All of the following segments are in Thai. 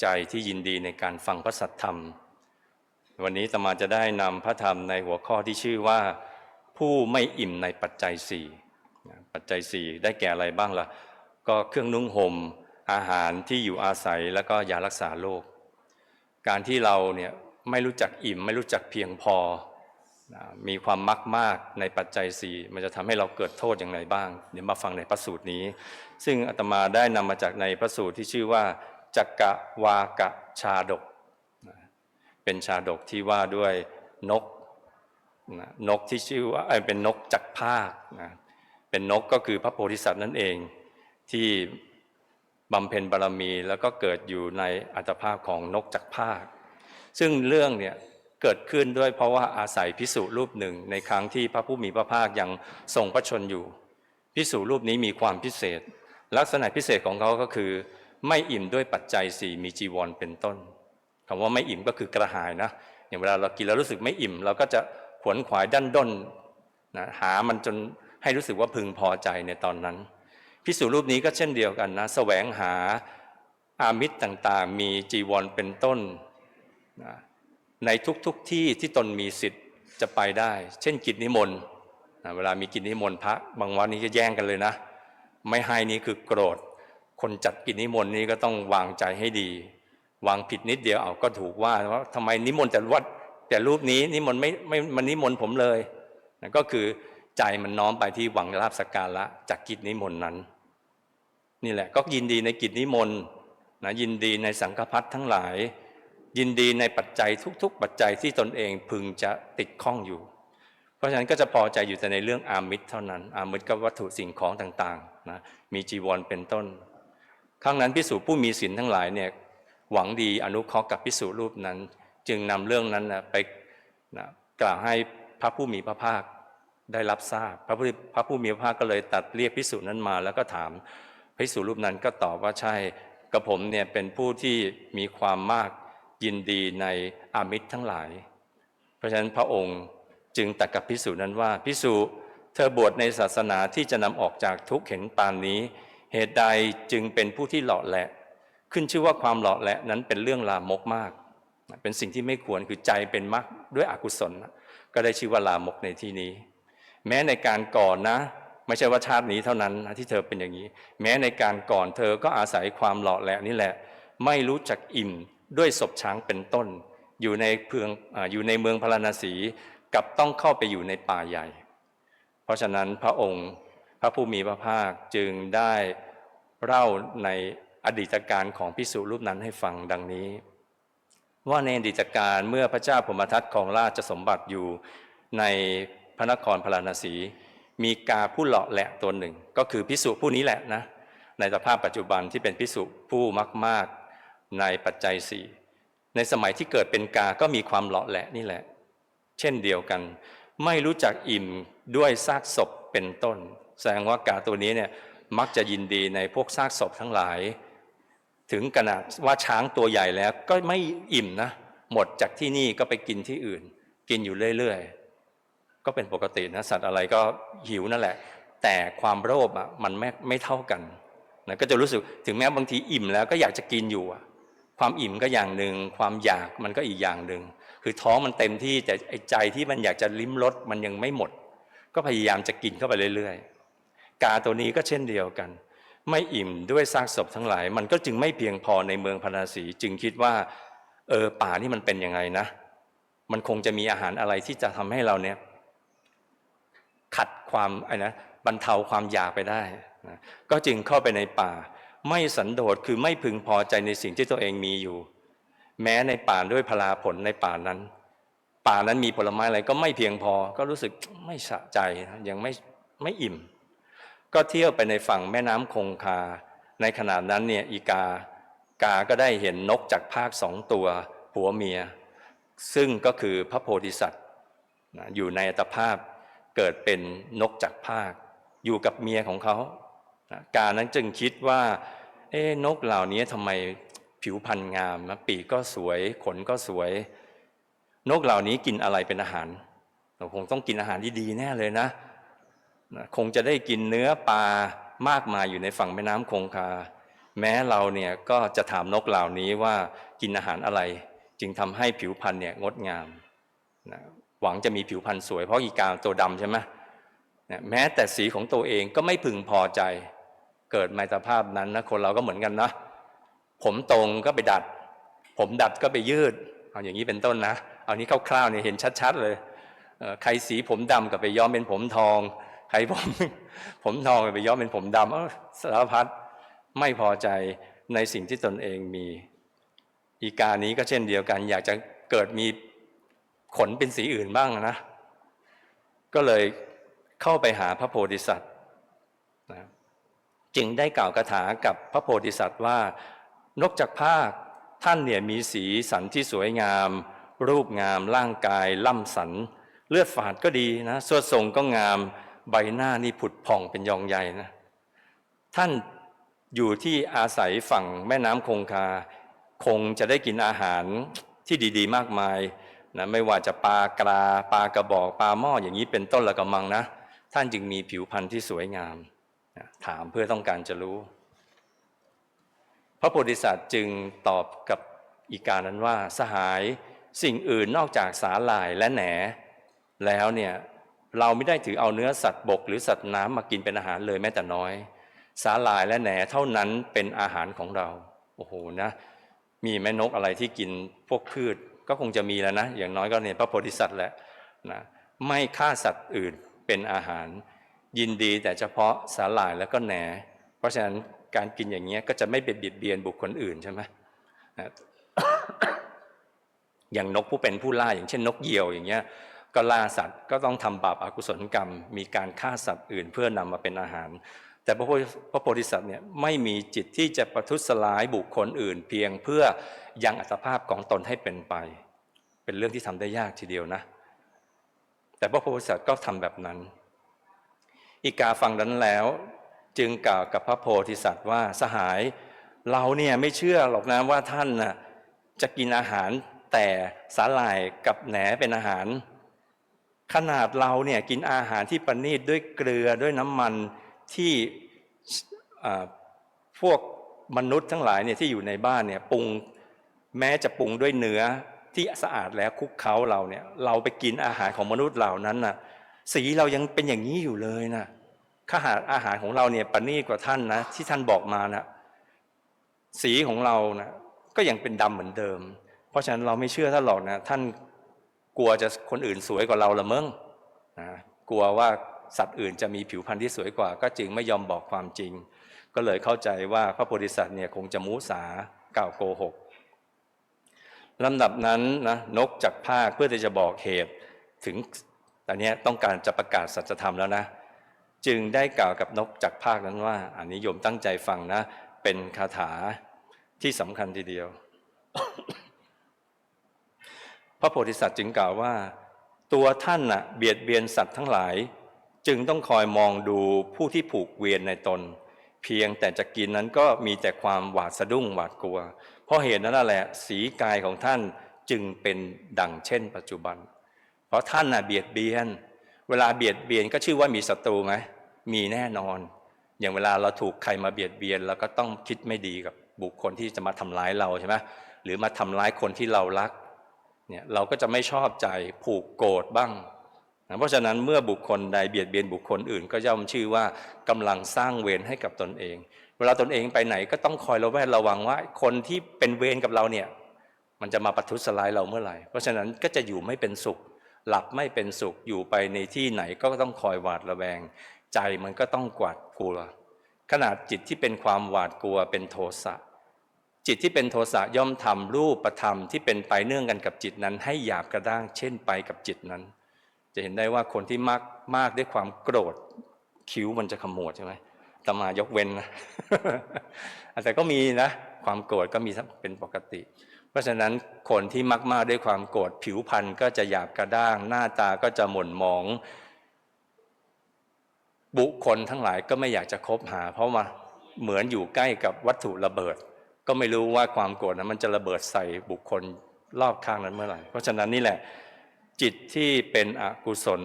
ใจที่ยินดีในการฟังพระสัทธรรม วันนี้ตมาจะได้นำพระธรรมในหัวข้อที่ชื่อว่า ผู้ไม่อิ่มในปัจจัยสี่ปัจจัยสี่ได้แก่อะไรบ้างล่ะ ก็เครื่องนุ่งห่มอาหารที่อยู่อาศัยแล้วก็ยารักษาโรคการที่เราเนี่ยไม่รู้จักอิ่มไม่รู้จักเพียงพอ มีความมักมากในปัจจัยสี่มันจะทำให้เราเกิดโทษอย่างไรบ้าง เดี๋ยวมาฟังในพระสูตรนี้ ซึ่งอาตมาได้นำมาจากในพระสูตรที่ชื่อว่า จักกะวากะชาดก เป็นชาดกที่ว่าด้วยนกนกที่ชื่อว่าเป็นนกจักภาคเป็นนกก็คือพระโพธิสัตว์นั่นเองที่บำเพ็ญบารมีแล้วก็เกิดอยู่ในอัตภาพของนกจักภาค ซึ่งเรื่องเนี่ยเกิดขึ้นด้วยเพราะว่าอาศัยพิสุรูปหนึ่งในครั้งที่พระผู้มีพระภาคยังทรงพระชนอยู่พิสุรูปนี้มีความพิเศษ ลักษณะพิเศษของเขาก็คือ ไม่อิ่มด้วยปัจจัยสี่มีจีวรเป็นต้นคำว่าไม่อิ่มก็คือกระหายนะอย่างเวลาเรากินแล้วรู้สึกไม่อิ่ม เราก็จะขวนขวายดันด้นนะหามันจนให้รู้สึกว่าพึงพอใจในตอนนั้นพิสูจรูปนี้ก็เช่นเดียวกันนะแสวงหาอามิตรต่างๆ มีจีวรเป็นต้นนะในทุกๆทที่ที่ตนมีสิทธิ์จะไปได้ เช่นกิจนิมนต์เวลามีกิจนิมนต์พระบางวันนี้ก็แย่งกันเลยนะ ไม่ให้นี่คือโกรธ คนจัดกิจนิมนต์นี้ก็ต้องวางใจให้ดี วางผิดนิดเดียวเอาก็ถูกว่าว่าทำไมนิมนต์แต่วัดแต่รูปนี้นิมนต์ไม่ไม่มันนิมนต์ผมเลยนะก็คือใจมันน้อมไปที่หวังลาบสกการะจากกิจนิมนต์นั้น นี่แหละก็ยินดีในกิจนิมนต์นะยินดีในสังฆพัฒทั้งหลาย ยินดีในปัจจัยทุก ๆ ปัจจัยที่ตนเองพึงจะติดข้องอยู่ เพราะฉะนั้นก็จะพอใจอยู่แต่ในเรื่องอามิตรเท่านั้น อามิตรกับวัตถุสิ่งของต่างๆนะมีจีวรเป็นต้น ครั้งนั้นพิสูจผู้มีศีลทั้งหลายเนี่ยหวังดีอนุเคราะห์กับพิสูจรูปนั้น จึงนำเรื่องนั้นนะไปนะกล่าวให้พระผู้มีพระภาคได้รับทราบ พระผู้พระผู้มีพระภาคก็เลยตัดเรียกพิสูจนั้นมา แล้วก็ถามพิสูจรูปนั้นก็ตอบว่าใช่กระผมเนี่ยเป็นผู้ที่มีความมากยินดีในอามิตรทั้งหลาย เพราะฉะนั้นพระองค์จึงตรัสกับพิสูจนั้นว่าพิสูจเธอบวชในศาสนาที่จะนำออกจากทุกข์เห็นปานนี้ เหตุใดจึงเป็นผู้ที่หล่อแหละ ขึ้นชื่อว่าความหล่อแหละนั้นเป็นเรื่องลามกมาก เป็นสิ่งที่ไม่ควรคือใจเป็นมรรคด้วยอกุศล ก็ได้ชื่อว่าลามกในที่นี้ แม้ในการก่อนนะ ไม่ใช่ว่าชาตินี้เท่านั้นนะที่เธอเป็นอย่างนี้ แม้ในการก่อนเธอก็อาศัยความหล่อแหละนี่แหละ ไม่รู้จักอิ่มด้วยศพช้างเป็นต้น อยู่ในเพืองอาอยู่ในเมืองพาราณสีกับต้องเข้าไปอยู่ในป่าใหญ่ เพราะฉะนั้นพระองค์ พระผู้มีพระภาคจึงได้เล่าในอดีตการของพิสุรูปนั้นให้ฟังดังนี้ ว่าในอดีตการเมื่อพระเจ้าพมทัตของราชสมบัติอยู่ในพระนครพาราณสี มีกาผู้เลาะแหละตัวหนึ่ง ก็คือพิสุผู้นี้แหละนะในสภาพปัจจุบันที่เป็นพิสุผู้มาก ๆ ในปัจจัยสี่ในสมัยที่เกิดเป็นกาก็มีความเลาะแหละนี่แหละ เช่นเดียวกัน ไม่รู้จักอิ่มด้วยซากศพเป็นต้น แสดงว่ากาตัวนี้เนี่ยมักจะยินดีในพวกซากศพทั้งหลาย ถึงขนาดว่าช้างตัวใหญ่แล้วก็ไม่อิ่มนะหมดจากที่นี่ก็ไปกินที่อื่น กินอยู่เรื่อยๆ ก็เป็นปกตินะสัตว์อะไรก็หิวนั่นแหละ แต่ความโลภอะมันไม่ไม่เท่ากันนะก็จะรู้สึกถึงแม้บางทีอิ่มแล้วก็อยากจะกินอยู่อะความอิ่มก็อย่างหนึ่งความอยากมันก็อีกอย่างหนึ่งคือท้องมันเต็มที่แต่ใจที่มันอยากจะลิ้มรสมันยังไม่หมด ก็พยายามจะกินเข้าไปเรื่อยๆ กาตัวนี้ก็เช่นเดียวกัน ไม่อิ่มด้วยซากศพทั้งหลาย มันก็จึงไม่เพียงพอในเมืองพาราสีจึงคิดว่า เออป่านี่มันเป็นยังไงนะ มันคงจะมีอาหารอะไรที่จะทำให้เราเนี่ย ขัดความไอ้นะบรรเทาความอยากไปได้นะก็จึงเข้าไปในป่า ไม่สันโดษคือไม่พึงพอใจในสิ่งที่ตัวเองมีอยู่ แม้ในป่าด้วยพลาผลในป่านั้น ป่านั้นมีผลไม้อะไรก็ไม่เพียงพอ ก็รู้สึกไม่สะใจยังไม่ไม่อิ่ม ก็เที่ยวไปในฝั่งแม่น้ำคงคา ในขณะนั้นเนี่ยอีกา กาก็ได้เห็นนกจากภาคสองตัวผัวเมีย ซึ่งก็คือพระโพธิสัตว์อยู่ในอัตภาพเกิดเป็นนกจากภาค อยู่กับเมียของเขา กานั้นจึงคิดว่าเอ๊ะนกเหล่านี้ทำไมผิวพรรณงามนะปีกก็สวย ขนก็สวย นกเหล่านี้กินอะไรเป็นอาหารเราคงต้องกินอาหารที่ดีแน่เลยนะนะ คงจะได้กินเนื้อปลามากมายอยู่ในฝั่งแม่น้ำคงคา แม้เราเนี่ยก็จะถามนกเหล่านี้ว่ากินอาหารอะไร จึงทำให้ผิวพรรณเนี่ยงดงามนะหวังจะมีผิวพรรณสวยเพราะอีกาตัวดำใช่ไหมนะแม้แต่สีของตัวเองก็ไม่พึงพอใจ เกิดมาตรภาพนั้นนะคนเราก็เหมือนกันนะ ผมตรงก็ไปดัด ผมดัดก็ไปยืด เอาอย่างนี้เป็นต้นนะ เอานี้คร่าวๆเนี่ยเห็นชัดๆเลย ใครสีผมดำก็ไปย้อมเป็นผมทอง ใครผม ผมทองไปย้อมเป็นผมดำเอ้าสารพัดไม่พอใจในสิ่งที่ตนเองมี อีกานี้ก็เช่นเดียวกัน อยากจะเกิดมีขนเป็นสีอื่นบ้างนะ ก็เลยเข้าไปหาพระโพธิสัตว์นะจึงได้กล่าวคาถากับพระโพธิสัตว์ว่า นกจากภาคท่านเนี่ยมีสีสันที่สวยงาม รูปงามร่างกายล่ำสัน เลือดฝาดก็ดีนะสวดทรงก็งาม ใบหน้านี่ผุดผ่องเป็นยองใหญ่นะท่านอยู่ที่อาศัยฝั่งแม่น้ำคงคา คงจะได้กินอาหารที่ดีๆ มากมายนะไม่ว่าจะปลากราปลากระบอกปลาหม้ออย่างนี้เป็นต้นละกำมังนะ ท่านจึงมีผิวพรรณที่สวยงามนะถามเพื่อต้องการจะรู้ พระโพธิสัตว์จึงตอบกับอีกานั้นว่าสหายสิ่งอื่นนอกจากสาหร่ายและแหน แล้วเนี่ย เราไม่ได้ถือเอาเนื้อสัตว์บก หรือสัตว์น้ำมากินเป็นอาหารเลยแม้แต่น้อย สาหร่ายและแหนเท่านั้นเป็นอาหารของเรา โอ้โหนะ มีแม่นกอะไรที่กินพวกพืชก็คงจะมีแล้วนะ อย่างน้อยก็เนี่ยพระโพธิสัตว์แหละนะไม่ฆ่าสัตว์อื่นเป็นอาหาร ยินดีแต่เฉพาะสาหร่ายแล้วก็แหน เพราะฉะนั้นการกินอย่างเงี้ยก็จะไม่เบียดเบียนบุคคลอื่นใช่ไหมนะอย่างนกผู้เป็นผู้ล่าอย่างเช่นนกเหยี่ยวอย่างเงี้ย ก็ล่าสัตว์ก็ต้องทำบาปอากุศลกรรม มีการฆ่าสัตว์อื่นเพื่อนำมาเป็นอาหาร แต่พระโพธิสัตว์เนี่ยไม่มีจิตที่จะประทุษร้ายบุคคลอื่น เพียงเพื่อยังอัตภาพของตนให้เป็นไป เป็นเรื่องที่ทำได้ยากทีเดียวนะ แต่พระโพธิสัตว์ก็ทำแบบนั้น อีกาฟังนั้นแล้ว จึงกล่าวกับพระโพธิสัตว์ว่าสหายเราเนี่ยไม่เชื่อหรอกนะว่าท่านน่ะจะกินอาหารแต่สาหร่ายกับแหนเป็นอาหาร ขนาดเราเนี่ยกินอาหารที่ประณีตด้วยเกลือด้วยน้ำมันที่พวกมนุษย์ทั้งหลายเนี่ยที่อยู่ในบ้านเนี่ยปรุงแม้จะปรุงด้วยเนื้อที่สะอาดแล้วคุกเคล้าเราเนี่ยเราไปกินอาหารของมนุษย์เหล่านั้นน่ะสีเรายังเป็นอย่างนี้อยู่เลยนะข้าหาอาหารของเราเนี่ยประณีตกว่าท่านนะที่ท่านบอกมานะสีของเรานะก็ยังเป็นดำเหมือนเดิม เพราะฉะนั้นเราไม่เชื่อท่านหรอกนะท่าน กลัวจะคนอื่นสวยกว่าเราละเมั้งนะกลัวว่าสัตว์อื่นจะมีผิวพรรณที่สวยกว่า ก็จึงไม่ยอมบอกความจริง ก็เลยเข้าใจว่าพระโพธิสัตว์เนี่ยคงจะมุสากล่าวโกหกลำดับนั้นนะนกจากภาคเพื่อที่จะบอกเหตุถึงตอนนี้ต้องการจะประกาศสัจธรรมแล้วนะ จึงได้กล่าวกับนกจากภาคนั้นว่า อันนี้โยมตั้งใจฟังนะ เป็นคาถาที่สำคัญทีเดียว พระโพธิสัตว์จึงกล่าวว่า ตัวท่านน่ะเบียดเบียนสัตว์ทั้งหลาย จึงต้องคอยมองดูผู้ที่ผูกเวียนในตน เพียงแต่จะกินนั้นก็มีแต่ความหวาดสะดุ้งหวาดกลัว เพราะเหตุนั้นแหละสีกายของท่านจึงเป็นดังเช่น ปัจจุบัน เพราะท่านน่ะเบียดเบียน เวลาเบียดเบียนก็ชื่อว่ามีศัตรูไหมมีแน่นอน อย่างเวลาเราถูกใครมาเบียดเบียนเราก็ต้องคิดไม่ดีกับบุคคลที่จะมาทำร้ายเราใช่ไหมหรือมาทำร้ายคนที่เรารัก เนี่ยเราก็จะไม่ชอบใจผูกโกรธบ้างนะเพราะฉะนั้นเมื่อบุคคลใดเบียดเบียนบุคคลอื่น ก็ย่อมชื่อว่ากำลังสร้างเวรให้กับตนเอง เวลาตนเองไปไหนก็ต้องคอยระแวดระวังว่า คนที่เป็นเวรกับเราเนี่ยมันจะมาประทุษร้ายเราเมื่อไหร่ เพราะฉะนั้นก็จะอยู่ไม่เป็นสุข หลับไม่เป็นสุขอยู่ไปในที่ไหนก็ต้องคอยหวาดระแวง ใจมันก็ต้องกวาดกลัวขนาดจิตที่เป็นความหวาดกลัวเป็นโทสะ จิตที่เป็นโทสะย่อมทำรูปประธรรมที่เป็นไปเนื่องกันกับจิตนั้น ให้หยาบกระด้างเช่นไปกับจิตนั้น จะเห็นได้ว่าคนที่มากมากด้วยความโกรธคิ้วมันจะขมวดใช่ไหมตมายกเว้นนะแต่ก็มีนะ ความโกรธก็มีเป็นปกติ เพราะฉะนั้นคนที่มากๆด้วยความโกรธผิวพรรณก็จะหยาบกระด้าง หน้าตาก็จะหม่นหมอง บุคคลทั้งหลายก็ไม่อยากจะคบหา เพราะว่าเหมือนอยู่ใกล้กับวัตถุระเบิด ก็ไม่รู้ว่าความโกรธนั้นมันจะระเบิดใส่บุคคลรอบข้างนั้นเมื่อไหร่ เพราะฉะนั้นนี่แหละ จิตที่เป็นอกุศล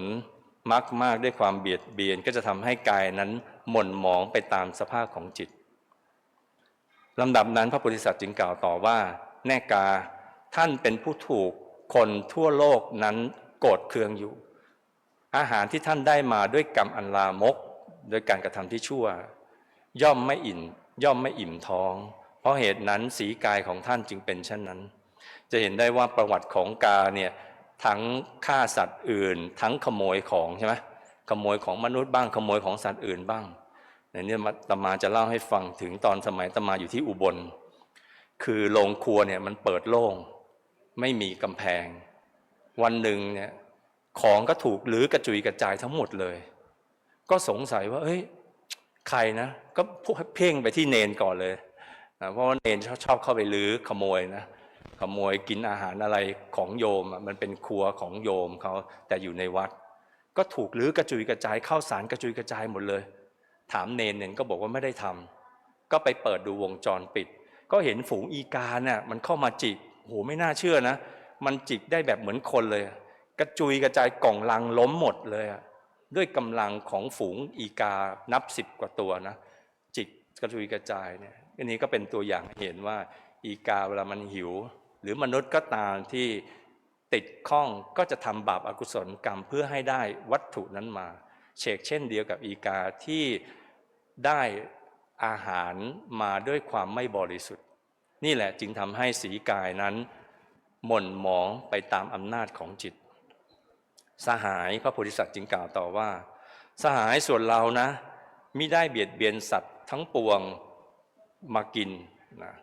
มักมากด้วยความเบียดเบียนก็จะทำให้กายนั้นหม่นหมองไปตามสภาพของจิตลำดับนั้นพระโพธิสัตว์จึงกล่าวต่อว่า แน่กาท่านเป็นผู้ถูกคนทั่วโลกนั้นโกรธเคืองอยู่ อาหารที่ท่านได้มาด้วยกรรมอันลามก โดยการกระทำที่ชั่ว ย่อมไม่อิ่มย่อมไม่อิ่มท้อง ราะเหตุนั้นสีกายของท่านจึงเป็นเช่นนั้น จะเห็นได้ว่าประวัติของกาเนี่ยทั้งฆ่าสัตว์อื่น ทั้งขโมยของใช่ไหมขโมยของมนุษย์บ้างขโมยของสัตว์อื่นบ้างในนี้ตมาจะเล่าให้ฟังถึงตอนสมัยตมาอยู่ที่อุบล คือโรงครัวเนี่ยมันเปิดโล่ง ไม่มีกำแพง วันหนึ่งเนี่ยของก็ถูกหรือกระจุยกระจายทั้งหมดเลย ก็สงสัยว่า เอ้ย ใครนะ ก็เพ่งไปที่เนนก่อนเลย เพราะว่าเนนชอบชอบเข้าไปลื้อขโมยนะขโมยกินอาหารอะไรของโยมมันเป็นครัวของโยมเขาแต่อยู่ในวัด ก็ถูกลื้อกระจุยกระจายข้าวสารกระจุยกระจายหมดเลย ถามเนนเนนก็บอกว่าไม่ได้ทำก็ไปเปิดดูวงจรปิด ก็เห็นฝูงอีกาเนี่ยมันเข้ามาจิกโหไม่น่าเชื่อนะ มันจิกได้แบบเหมือนคนเลย กระจุยกระจายกล่องลังล้มหมดเลยด้วยกำลังของฝูงอีกานับสิบกว่าตัวนะจิกกระจุยกระจายเนี่ย อันนี้ก็เป็นตัวอย่างเห็นว่าอีกาเวลามันหิว หรือมนุษย์ก็ตามที่ติดข้องก็จะทำบาปอากุศลกรรมเพื่อให้ได้วัตถุนั้นมาเชกเช่นเดียวกับอีกาที่ได้อาหารมาด้วยความไม่บริสุทธิ์ นี่แหละจึงทำให้สีกายนั้น หม่นหมองไปตามอำนาจของจิต สหายพระโพธิสัตว์จึงกล่าวต่อว่า สหายส่วนเรานะมิได้เบียดเบียนสัตว์ทั้งปวง มากินนะ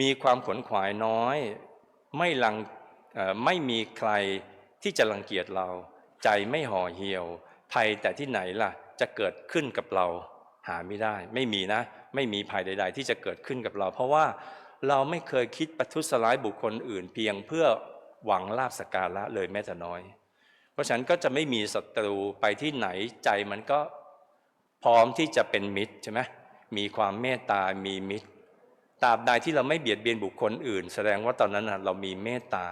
มีความขนขวายน้อย ไม่ลังไม่มีใครที่จะรังเกียจเรา ใจไม่ห่อเหี่ยว ภัยแต่ที่ไหนล่ะ จะเกิดขึ้นกับเราหาไม่ได้ ไม่มีนะ ไม่มีภัยใด ๆ ที่จะเกิดขึ้นกับเรา เพราะว่าเราไม่เคยคิดประทุษร้ายบุคคลอื่น เพียงเพื่อหวังลาบสกการะเลยแม้แต่น้อย เพราะฉะนั้นก็จะไม่มีศัตรูไปที่ไหนใจมันก็พร้อมที่จะเป็นมิตรใช่ไหม มีความเมตตา มีมิตรตราบใดที่เราไม่เบียดเบียนบุคคลอื่น แสดงว่าตอนนั้นเรามีเมตตา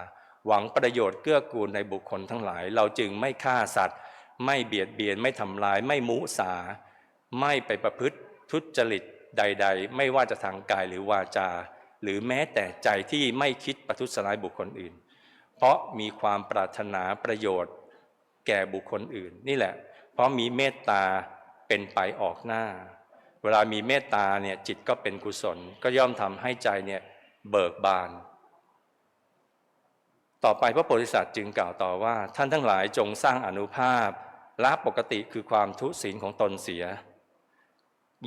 หวังประโยชน์เกื้อกูลในบุคคลทั้งหลาย เราจึงไม่ฆ่าสัตว์ ไม่เบียดเบียนไม่ทำลาย ไม่มุสา ไม่ไปประพฤติทุจริตใด ๆ ไม่ว่าจะทางกายหรือวาจา หรือแม้แต่ใจที่ไม่คิดประทุษร้ายบุคคลอื่น เพราะมีความปรารถนาประโยชน์ แก่บุคคลอื่น นี่แหละ เพราะมีเมตตาเป็นไปออกหน้า วลามีเมตตาเนี่ยจิตก็เป็นกุศล ก็ย่อมทำให้ใจเนี่ยเบิกบาน ต่อไปพระโพธิสัตว์จึงกล่าวต่อว่า ท่านทั้งหลายจงสร้างอนุภาพละปกติคือความทุศีลของตนเสีย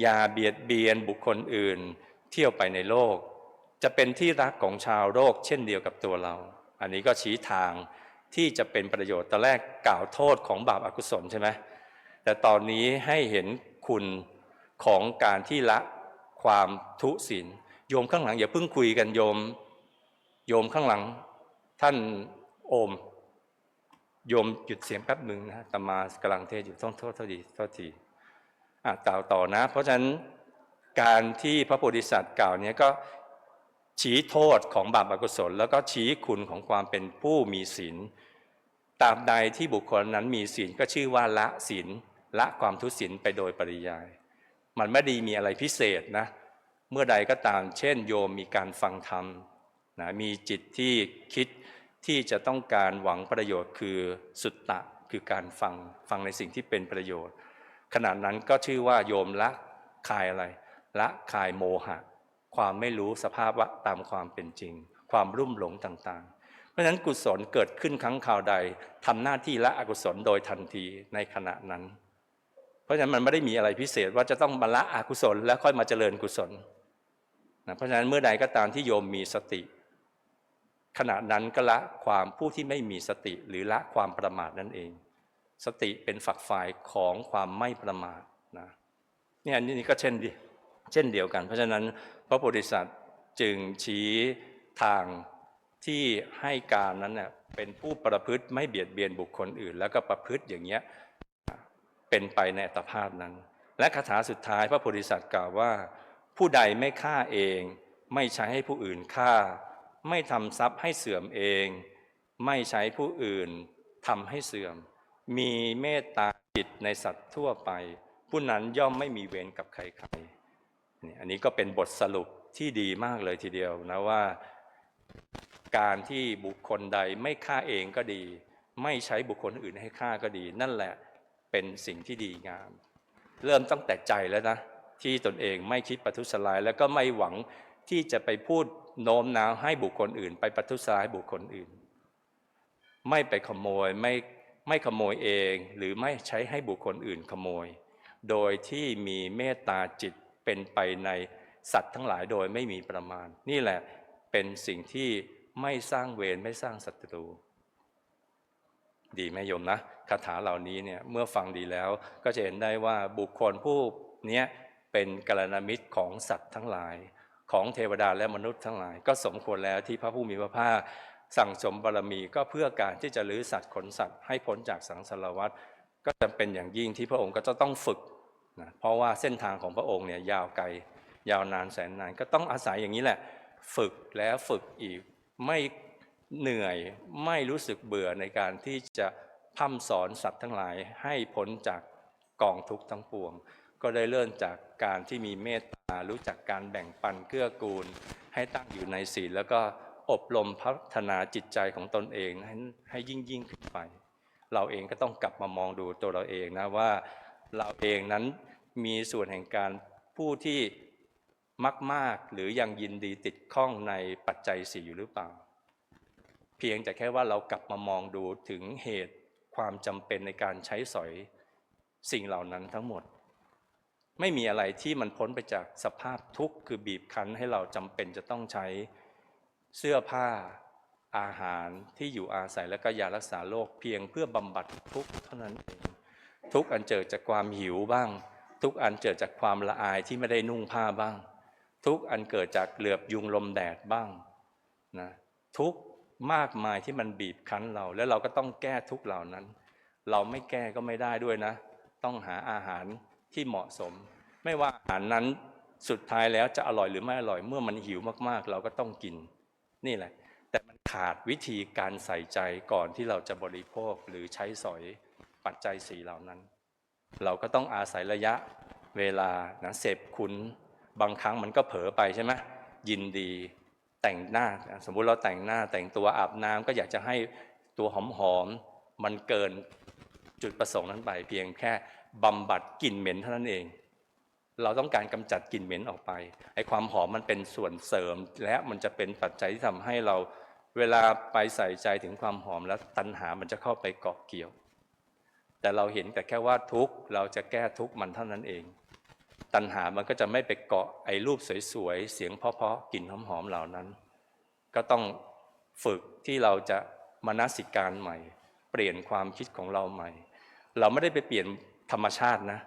อย่าเบียดเบียนบุคคลอื่น เที่ยวไปในโลก จะเป็นที่รักของชาวโลกเช่นเดียวกับตัวเรา อันนี้ก็ชี้ทางที่จะเป็นประโยชน์ตอนแรกกล่าวโทษของบาปอากุศลใช่ไหมแต่ตอนนี้ให้เห็นคุณ ของการที่ละความทุศีลโยมข้างหลังอย่าเพิ่งคุยกันโยม โยมข้างหลัง ท่านโอม โยมหยุดเสียงแป๊บหนึ่งนะตมากำลังเทศอยู่ต้องโทษเท่าดีโทษทีอะกล่าวต่อนะ เพราะฉะนั้นการที่พระโพธิสัตว์กล่าวเนี้ยก็ชี้โทษของบาปอกุศล แล้วก็ชี้คุณของความเป็นผู้มีศีลตราบใดที่บุคคลนั้นมีศีลก็ชื่อว่าละศีลละความทุศีลไปโดยปริยาย มันไม่ได้มีอะไรพิเศษนะ เมื่อใดก็ตาม เช่น โยมมีการฟังธรรมนะมีจิตที่คิดที่จะต้องการหวังประโยชน์คือสุตตะคือการฟังฟังในสิ่งที่เป็นประโยชน์ ขณะนั้นก็ชื่อว่าโยมละคายอะไร ละคายโมหะ ความไม่รู้สภาพวะตามความเป็นจริง ความรุ่มหลงต่างๆ เพราะฉะนั้นกุศลเกิดขึ้นครั้งคราวใดทำหน้าที่ละอกุศลโดยทันทีในขณะนั้น ราะฉะนั้นมันไม่ได้มีอะไรพิเศษว่าจะต้องมาละอกุศลแล้วค่อยมาเจริญกุศลนะเพราะฉะนั้นเมื่อใดก็ตามที่โยมมีสติ ขณะนั้นก็ละความผู้ที่ไม่มีสติหรือละความประมาทนั่นเอง สติเป็นฝักฝ่ายของความไม่ประมาทนะนี่อันนี้ก็เช่นเดียวเช่นเดียวกัน เพราะฉะนั้นพระโพธิสัตว์จึงชี้ทางที่ให้การนั้นเน่ยเป็นผู้ประพฤติไม่เบียดเบียนบุคคลอื่น แล้วก็ประพฤติอย่างเงี้ย เป็นไปในอัตภาพนั้น และคาถาสุดท้ายพระโพธิสัตว์กล่าวว่า ผู้ใดไม่ฆ่าเอง ไม่ใช้ให้ผู้อื่นฆ่า ไม่ทำทรัพย์ให้เสื่อมเอง ไม่ใช้ผู้อื่นทำให้เสื่อม มีเมตตาจิตในสัตว์ทั่วไป ผู้นั้นย่อมไม่มีเวรกับใครๆนี่อันนี้ก็เป็นบทสรุปที่ดีมากเลยทีเดียวนะว่าการที่บุคคลใดไม่ฆ่าเองก็ดี ไม่ใช้บุคคลอื่นให้ฆ่าก็ดี นั่นแหละ เป็นสิ่งที่ดีงาม เริ่มตั้งแต่ใจแล้วนะ ที่ตนเองไม่คิดประทุษร้าย แล้วก็ไม่หวังที่จะไปพูดโน้มน้าวให้บุคคลอื่น ไปประทุษร้ายบุคคลอื่น ไม่ไปขโมยไม่ไม่ขโมยเอง หรือไม่ใช้ให้บุคคลอื่นขโมย โดยที่มีเมตตาจิตเป็นไปในสัตว์ทั้งหลายโดยไม่มีประมาณ นี่แหละเป็นสิ่งที่ไม่สร้างเวรไม่สร้างศัตรู ดีไหมโยมนะ คาถาเหล่านี้เนี่ยเมื่อฟังดีแล้วก็จะเห็นได้ว่าบุคคลผู้เนี้ยเป็นกัลยาณมิตรของสัตว์ทั้งหลาย ของเทวดาและมนุษย์ทั้งหลาย ก็สมควรแล้วที่พระผู้มีพระภาคสั่งสมบารมีก็เพื่อการที่จะลื้อสัตว์ขนสัตว์ให้พ้นจากสังสารวัฏก็จำเป็นอย่างยิ่งที่พระองค์ก็จะต้องฝึกนะเพราะว่าเส้นทางของพระองค์เนี่ยยาวไกลยาวนานแสนนานก็ต้องอาศัยอย่างนี้แหละ ฝึกแล้วฝึกอีกไม่เหนื่อยไม่รู้สึกเบื่อในการที่จะ พร่ำสอนสัตว์ทั้งหลายให้พ้นจากกองทุกข์ทั้งปวง ก็ได้เริ่มจากการที่มีเมตตารู้จักการแบ่งปันเกื้อกูล ให้ตั้งอยู่ในศีลแล้วก็อบรมพัฒนาจิตใจของตนเองให้ให้ยิ่งยิ่งขึ้นไป เราเองก็ต้องกลับมามองดูตัวเราเองนะว่าเราเองนั้นมีส่วนแห่งการผู้ที่มาก ๆ หรือยังยินดีติดข้องในปัจจัยสี่อยู่หรือเปล่า เพียงแต่แค่ว่าเรากลับมามองดูถึงเหตุ ความจำเป็นในการใช้สอยสิ่งเหล่านั้นทั้งหมด ไม่มีอะไรที่มันพ้นไปจากสภาพทุกข์คือบีบคั้นให้เราจำเป็นจะต้องใช้เสื้อผ้าอาหารที่อยู่อาศัยและก็ยารักษาโรคเพียงเพื่อบำบัดทุกข์เท่านั้นเองทุกอันเกิดจากความหิวบ้าง ทุกอันเกิดจากความละอายที่ไม่ได้นุ่งผ้าบ้าง ทุกอันเกิดจากเหลือบยุงลมแดดบ้างนะทุก มากมายที่มันบีบคั้นเรา แล้วเราก็ต้องแก้ทุกเหล่านั้น เราไม่แก้ก็ไม่ได้ด้วยนะ ต้องหาอาหารที่เหมาะสม ไม่ว่าอาหารนั้นสุดท้ายแล้วจะอร่อยหรือไม่อร่อยเมื่อมันหิวมากๆ เราก็ต้องกิน นี่แหละ แต่มันขาดวิธีการใส่ใจก่อนที่เราจะบริโภคหรือใช้สอยปัจจัยสีเหล่านั้น เราก็ต้องอาศัยระยะเวลานะเสพคุณบางครั้งมันก็เผลอไปใช่ไหมยินดี แต่งหน้า สมมุติเราแต่งหน้าแต่งตัวอาบน้ำก็อยากจะให้ตัวหอมๆมันเกินจุดประสงค์นั้นไป เพียงแค่บำบัดกลิ่นเหม็นเท่านั้นเอง เราต้องการกำจัดกลิ่นเหม็นออกไปไอ้ความหอมมันเป็นส่วนเสริม และมันจะเป็นปัจจัยที่ทำให้เราเวลาไปใส่ใจถึงความหอมแล้วตัณหามันจะเข้าไปเกาะเกี่ยว แต่เราเห็นแต่แค่ว่าทุกเราจะแก้ทุกมันเท่านั้นเอง ตัณหามันก็จะไม่ไปเกาะไอ้รูปสวยๆ เสียงเพาะๆกลิ่นหอมๆเหล่านั้น ก็ต้องฝึกที่เราจะมนสิการใหม่ เปลี่ยนความคิดของเราใหม่ เราไม่ได้ไปเปลี่ยนธรรมชาตินะ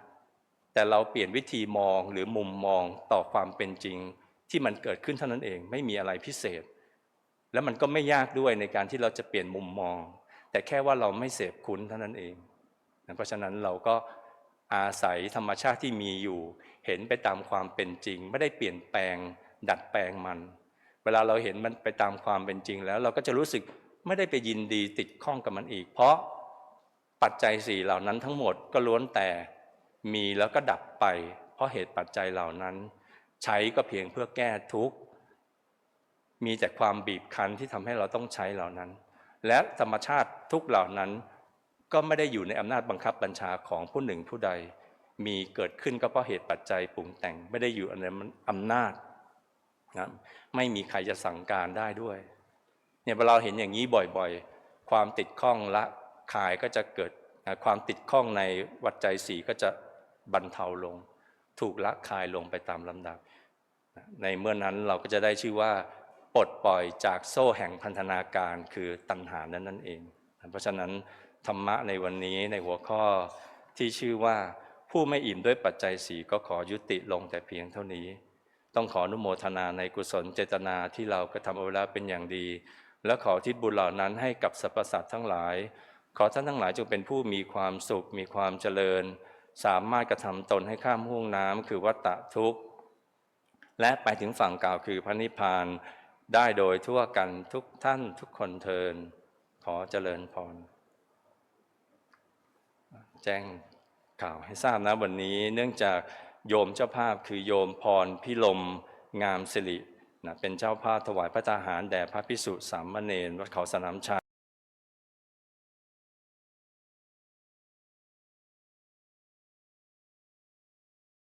แต่เราเปลี่ยนวิธีมองหรือมุมมองต่อความเป็นจริง ที่มันเกิดขึ้นเท่านั้นเองไม่มีอะไรพิเศษ แล้วมันก็ไม่ยากด้วยในการที่เราจะเปลี่ยนมุมมอง แต่แค่ว่าเราไม่เสพคุณเท่านั้นเอง เพราะฉะนั้นเราก็ อาศัยธรรมชาติที่มีอยู่ เห็นไปตามความเป็นจริง ไม่ได้เปลี่ยนแปลง ดัดแปลงมัน เวลาเราเห็นมันไปตามความเป็นจริงแล้ว เราก็จะรู้สึกไม่ได้ไปยินดีติดข้องกับมันอีก เพราะปัจจัยสี่เหล่านั้นทั้งหมดก็ล้วนแต่มีแล้วก็ดับไป เพราะเหตุปัจจัยเหล่านั้น ใช้ก็เพียงเพื่อแก้ทุกข์มีแต่ความบีบคั้นที่ทำให้เราต้องใช้เหล่านั้น และธรรมชาติทุกเหล่านั้น ก็ไม่ได้อยู่ในอำนาจบังคับบัญชาของผู้หนึ่งผู้ใด มีเกิดขึ้นก็เพราะเหตุปัจจัยปรุงแต่ง ไม่ได้อยู่ในอำนาจนะไม่มีใครจะสั่งการได้ด้วย เนี่ยเวลาเห็นอย่างนี้บ่อยๆ ความติดข้องละคายก็จะเกิดนะความติดข้องในวัจจัยสีก็จะบรรเทาลง ถูกละคายลงไปตามลำดับ ในเมื่อนั้นเราก็จะได้ชื่อว่าปลดปล่อยจากโซ่แห่งพันธนาการคือตัณหานั้นนั่นเอง เพราะฉะนั้น ธรรมะในวันนี้ในหัวข้อที่ชื่อว่าผู้ไม่อิ่มด้วยปัจจัยสีก็ขอยุติลงแต่เพียงเท่านี้ ต้องขออนุโมทนาในกุศลเจตนาที่เรากระทำเอาไว้แล้วเป็นอย่างดี และขอทิศบุญเหล่านั้นให้กับสรรพสัตว์ทั้งหลาย ขอท่านทั้งหลายจงเป็นผู้มีความสุขมีความเจริญ สามารถกระทำตนให้ข้ามห่วงน้ำคือวัฏฏะทุกข์ และไปถึงฝั่งกล่าวคือพระนิพพานได้โดยทั่วกันทุกท่านทุกคนเทินขอเจริญพร แจ้งข่าวให้ทราบนะวันนี้ เนื่องจากโยมเจ้าภาพคือโยมพรพิลมงามสิรินะเป็นเจ้าภาพถวายพระทหารแด่พระพิสุสามเณรวัดเขาสนามชัย